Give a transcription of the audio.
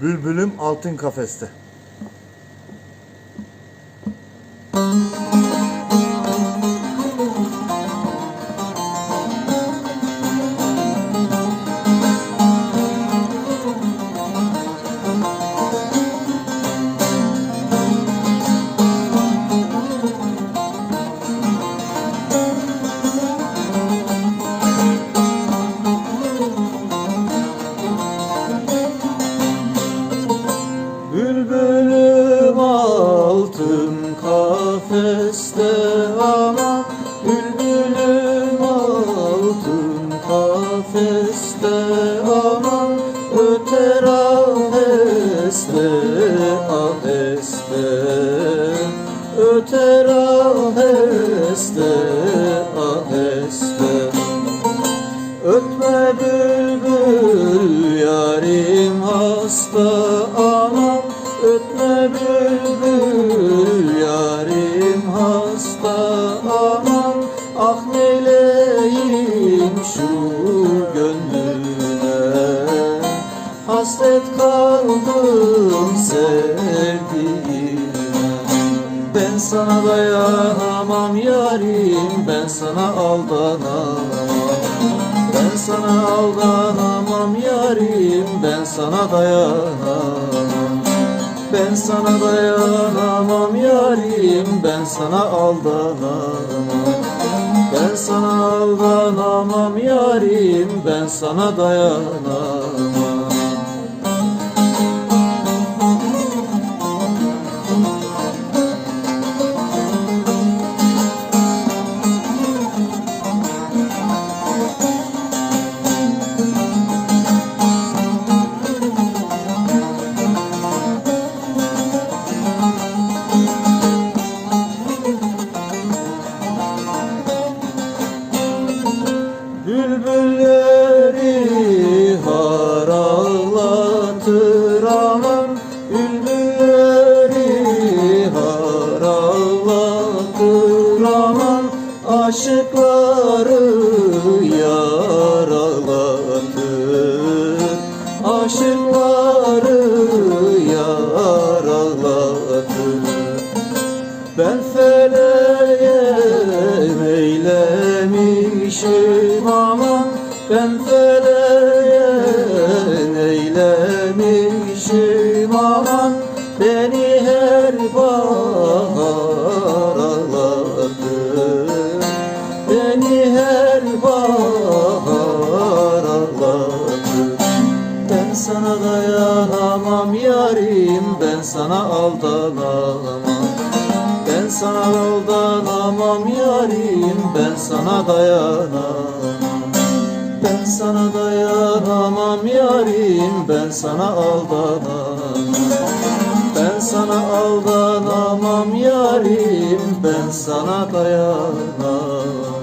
Bülbülüm altın kafeste. Bülbülüm altın kafeste ama Bülbülüm altın kafeste ama Öter aheste aheste Öter aheste gönlüne. Hasret kaldım sevdiğime. Ben sana dayanamam yarim Ben sana aldanamam. Ben sana aldanamam yarim Ben sana dayanamam. Ben sana dayanamam yarim Ben sana aldanamam. Ben sana aldanamam yarim Ben sana dayanamam Aşıkları yaralatır Aşıkları yaralatır ben feleğe eylemişim aman Ben feleğe yarim Ben sana aldanamam. Ben sana aldanamam yarim Ben sana dayanamam. Ben sana dayanamam yarim Ben sana aldanamam. Ben sana aldanamam yarim Ben sana dayanamam